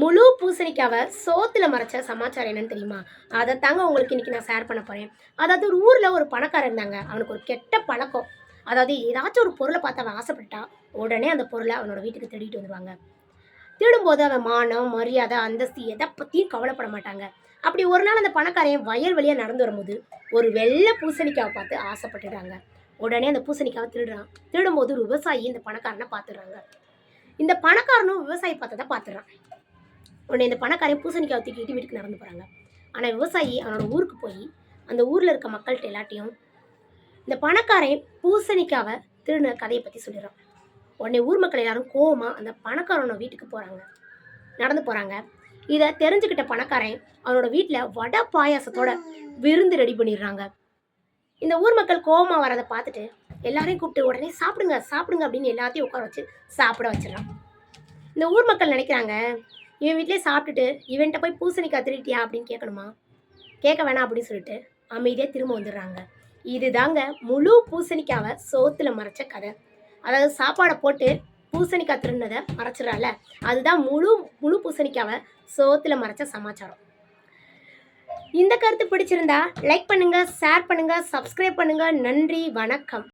முழு பூசணிக்காவை சோத்துல மறைச்ச சமாச்சாரம் என்னன்னு தெரியுமா? அதை தாங்க உங்களுக்கு இன்னைக்கு நான் ஷேர் பண்ண போறேன். அதாவது ஒரு ஊர்ல ஒரு பணக்காரன் இருந்தாங்க. அவனுக்கு ஒரு கெட்ட பழக்கம். அதாவது ஏதாச்சும் ஒரு பொருளை பார்த்து அவன் ஆசைப்பட்டா உடனே அந்த பொருளை அவனோட வீட்டுக்கு தேடிட்டு வந்துருவாங்க. தேடும்போது அவன் மானம் மரியாதை அந்தஸ்து எதை பற்றியும் கவலைப்பட மாட்டாங்க. அப்படி ஒரு நாள் அந்த பணக்காரன் வயல் வழியாக நடந்து வரும்போது ஒரு வெள்ளை பூசணிக்காவை பார்த்து ஆசைப்பட்டுடுறாங்க. உடனே அந்த பூசணிக்காவை திருடுறான். திருடும்போது ஒரு விவசாயி இந்த பணக்காரனை பார்த்துடுறாங்க. இந்த பணக்காரனும் விவசாயி பார்த்ததை பார்த்துடுறான். உடனே இந்த பணக்காரன் பூசணிக்காவை தூக்கிட்டு வீட்டுக்கு நடந்து போகிறாங்க ஆனால் விவசாயி அவனோட ஊருக்கு போய் அந்த ஊரில் இருக்க மக்கள்கிட்ட எல்லாட்டையும் இந்த பணக்காரன் பூசணிக்காவை திருந கதையை பற்றி சொல்லிடுறான். உடனே ஊர் மக்கள் எல்லாரும் கோவமாக அந்த பணக்காரனோட வீட்டுக்கு போகிறாங்க நடந்து போகிறாங்க இதை தெரிஞ்சுக்கிட்ட பணக்காரன் அவனோட வீட்டில் வடை பாயாசத்தோட விருந்து ரெடி பண்ணிடுறாங்க. இந்த ஊர் மக்கள் கோவமாக வரதை பார்த்துட்டு எல்லாரையும் கூப்பிட்டு உடனே சாப்பிடுங்க சாப்பிடுங்க அப்படின்னு எல்லாத்தையும் உட்கார வச்சு சாப்பிட வச்சிடறான். இந்த ஊர் மக்கள் நினைக்கிறாங்க இவன் வீட்டிலே சாப்பிட்டுட்டு இவன்கிட்ட போய் பூசணிக்காய் திருட்டியா அப்படின்னு கேட்கணுமா? கேட்க வேணாம் அப்படின்னு சொல்லிட்டு அமைதியாக திரும்ப வந்துடுறாங்க. இதுதாங்க முழு பூசணிக்காவை சோத்துல மறைச்ச கதை. அதாவது சாப்பாடை போட்டு பூசணிக்காய் திருடினதை மறைச்சிடறால அதுதான் முழு முழு பூசணிக்காவை சோத்துல மறைச்ச சமாச்சாரம். இந்த கருத்து பிடிச்சிருந்தா லைக் பண்ணுங்க ஷேர் பண்ணுங்க சப்ஸ்கிரைப் பண்ணுங்க. நன்றி வணக்கம்.